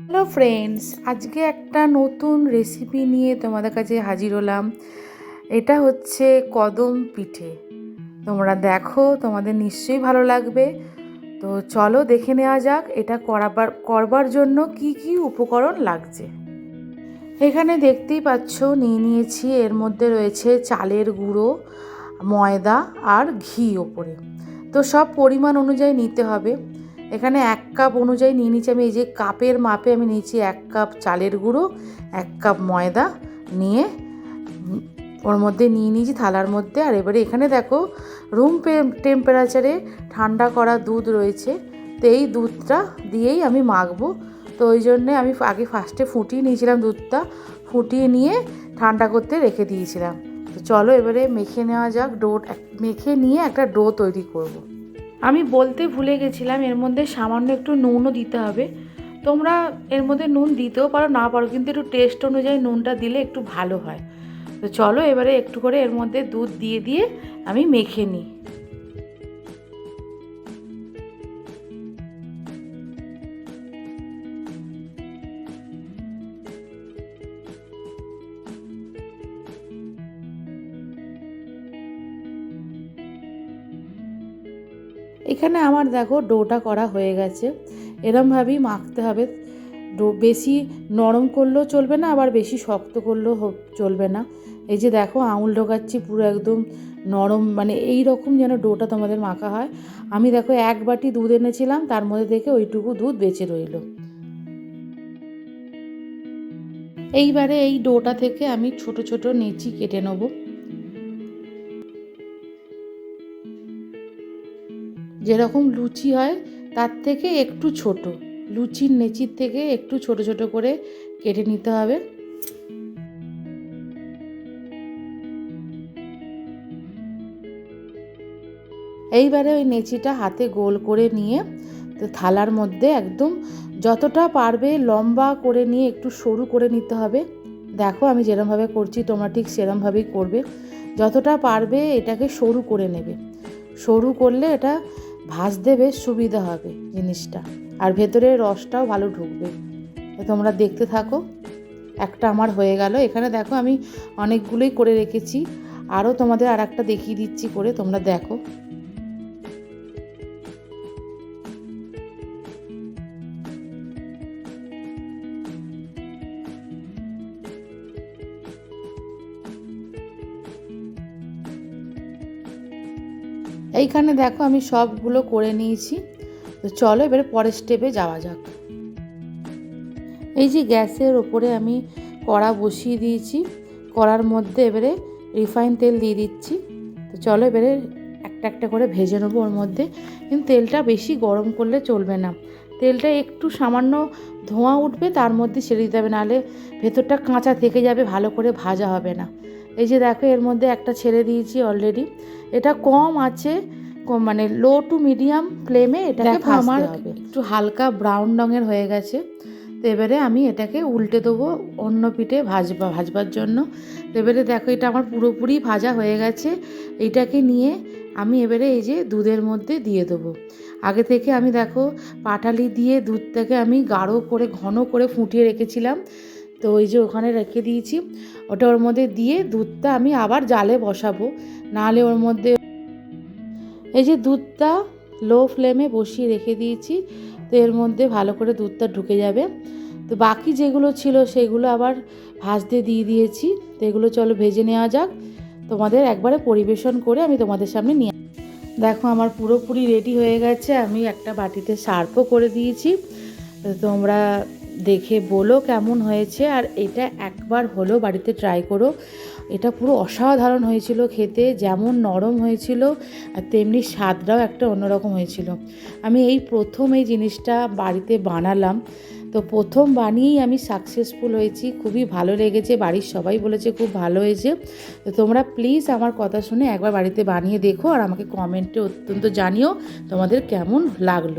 Hello friends আজকে একটা নতুন রেসিপি নিয়ে তোমাদের কাছে হাজির হলাম। এটা হচ্ছে কদম পিঠে। তোমরা দেখো, তোমাদের নিশ্চয়ই ভালো লাগবে। তো চলো দেখে নেওয়া যাক, এটা করাবার, করবার জন্য কি কি উপকরণ লাগছে। এখানে দেখতেই পাচ্ছ, নিয়ে নিয়েছি, এর মধ্যে রয়েছে চালের গুঁড়ো, ময়দা আর ঘি ওপরে। তো সব পরিমাণ অনুযায়ী নিতে হবে। এখানে এক কাপ অনুযায়ী নিয়ে নিচ্ছি। আমি এই যে কাপের মাপে আমি নিয়েছি এক কাপ চালের গুঁড়ো, এক কাপ ময়দা নিয়ে ওর মধ্যে নিয়ে নিয়েছি থালার মধ্যে। আর এবারে এখানে দেখো রুম টেম্পারেচারে ঠান্ডা করা দুধ রয়েছে। তো এই দুধটা দিয়েই আমি মাখবো। তো ওই জন্যে আমি আগে ফার্স্টে ফুটিয়ে নিয়েছিলাম দুধটা। ফুটিয়ে নিয়ে ঠান্ডা করতে রেখে দিয়েছিলাম। তো চলো এবারে মেখে নেওয়া যাক। ডো, মেখে নিয়ে একটা ডো তৈরি করব। আমি বলতে ভুলে গেছিলাম, এর মধ্যে সামান্য একটু নুনও দিতে হবে। তোমরা এর মধ্যে নুন দিতেও পারো, না পারো, কিন্তু একটু টেস্ট অনুযায়ী নুনটা দিলে একটু ভালো হয়। তো চলো এবারে একটু করে এর মধ্যে দুধ দিয়ে দিয়ে আমি মেখে নিই। এখানে আমার দেখো ডোটা করা হয়ে গেছে। এরমভাবেই মাখতে হবে। ডো বেশি নরম করলেও চলবে না, আবার বেশি শক্ত করলেও চলবে না। এই যে দেখো আঙুল ঢোকাচ্ছি পুরো একদম নরম মানে এই রকম যেন ডোটা তোমাদের মাখা হয়। আমি দেখো এক বাটি দুধ এনেছিলাম, তার মধ্যে থেকে ওইটুকু দুধ বেঁচে রইল। এইবারে এই ডোটা থেকে আমি ছোট ছোট নেচি কেটে নেব। যেরকম লুচি হয়, তার থেকে একটু ছোট। লুচির নেচির থেকে একটু ছোট ছোট করে কেটে নিতে হবে। এইবারে ওই নেচিটা হাতে গোল করে নিয়ে থালার মধ্যে একদম যতটা পারবে লম্বা করে নিয়ে একটু সরু করে নিতে হবে। দেখো আমি যেরমভাবে করছি, তোমরা ঠিক সেরমভাবেই করবে। যতটা পারবে এটাকে সরু করে নেবে। সরু করলে এটা ভাজতে বেশ সুবিধা হবে জিনিসটা। আর ভেতরের রসটাও ভালো ঢুকবে। তোমরা দেখতে থাকো। একটা আমার হয়ে গেল। এখানে দেখো আমি অনেকগুলোই করে রেখেছি। আরও তোমাদের আর একটা দেখিয়ে দিচ্ছি করে তোমরা দেখো। এইখানে দেখো আমি সবগুলো করে নিয়েছি। তো চলো এবারে পরের স্টেপে যাওয়া যাক। এই যে গ্যাসের ওপরে আমি কড়া বসিয়ে দিয়েছি। কড়ার মধ্যে এবারে রিফাইন তেল দিয়ে দিচ্ছি। তো চলো এবারে একটা একটা করে ভেজে নেব ওর মধ্যে। কিন্তু তেলটা বেশি গরম করলে চলবে না। তেলটা একটু সামান্য ধোঁয়া উঠবে, তার মধ্যে ছেড়ে দিতে হবে। নাহলে ভেতরটা কাঁচা থেকে যাবে, ভালো করে ভাজা হবে না। এই যে দেখো এর মধ্যে একটা ছেড়ে দিয়েছি অলরেডি এটা কম আছে কম মানে লো টু মিডিয়াম ফ্লেমে এটাকে দেখো আমার একটু হালকা ব্রাউন রঙের হয়ে গেছে। তো এবারে আমি এটাকে উল্টে দেবো অন্য পিঠে ভাজবা ভাজবার জন্য। তো এবারে দেখো এটা আমার পুরোপুরি ভাজা হয়ে গেছে। এইটাকে নিয়ে আমি এবারে এই যে দুধের মধ্যে দিয়ে দেবো। আগে থেকে আমি দেখো পাটালি দিয়ে দুধটাকে আমি গাঢ় করে ঘন করে ফুটিয়ে রেখেছিলাম। তো ওই যে ওখানে রেখে দিয়েছি। ওটা ওর মধ্যে দিয়ে দুধটা আমি আবার জালে বসাবো। নাহলে ওর মধ্যে এই যে দুধটা লো ফ্লেমে বসিয়ে রেখে দিয়েছি, তো এর মধ্যে ভালো করে দুধটা ঢুকে যাবে। তো বাকি যেগুলো ছিল সেগুলো আবার ভাজতে দিয়ে দিয়েছি। তো এগুলো চলো ভেজে নেওয়া যাক। তোমাদের একবারে পরিবেশন করে আমি তোমাদের সামনে নিয়ে দেখো আমার পুরোপুরি রেডি হয়ে গেছে। আমি একটা বাটিতে সার্ভও করে দিয়েছি। তো তোমরা দেখে বলো কেমন হয়েছে, আর এটা একবার হলো বাড়িতে ট্রাই করো। এটা পুরো অসাধারণ হয়েছিল খেতে, যেমন নরম হয়েছিল, আর তেমনি স্বাদটাও একটা অন্যরকম হয়েছিল। আমি এই প্রথম এই জিনিসটা বাড়িতে বানালাম। তো প্রথম বানিয়েই আমি সাকসেসফুল হয়েছি, খুবই ভালো লেগেছে, বাড়ির সবাই বলেছে খুব ভালো হয়েছে। তো তোমরা প্লিজ আমার কথা শুনে একবার বাড়িতে বানিয়ে দেখো, আর আমাকে কমেন্টে অত্যন্ত জানিও তোমাদের কেমন লাগল।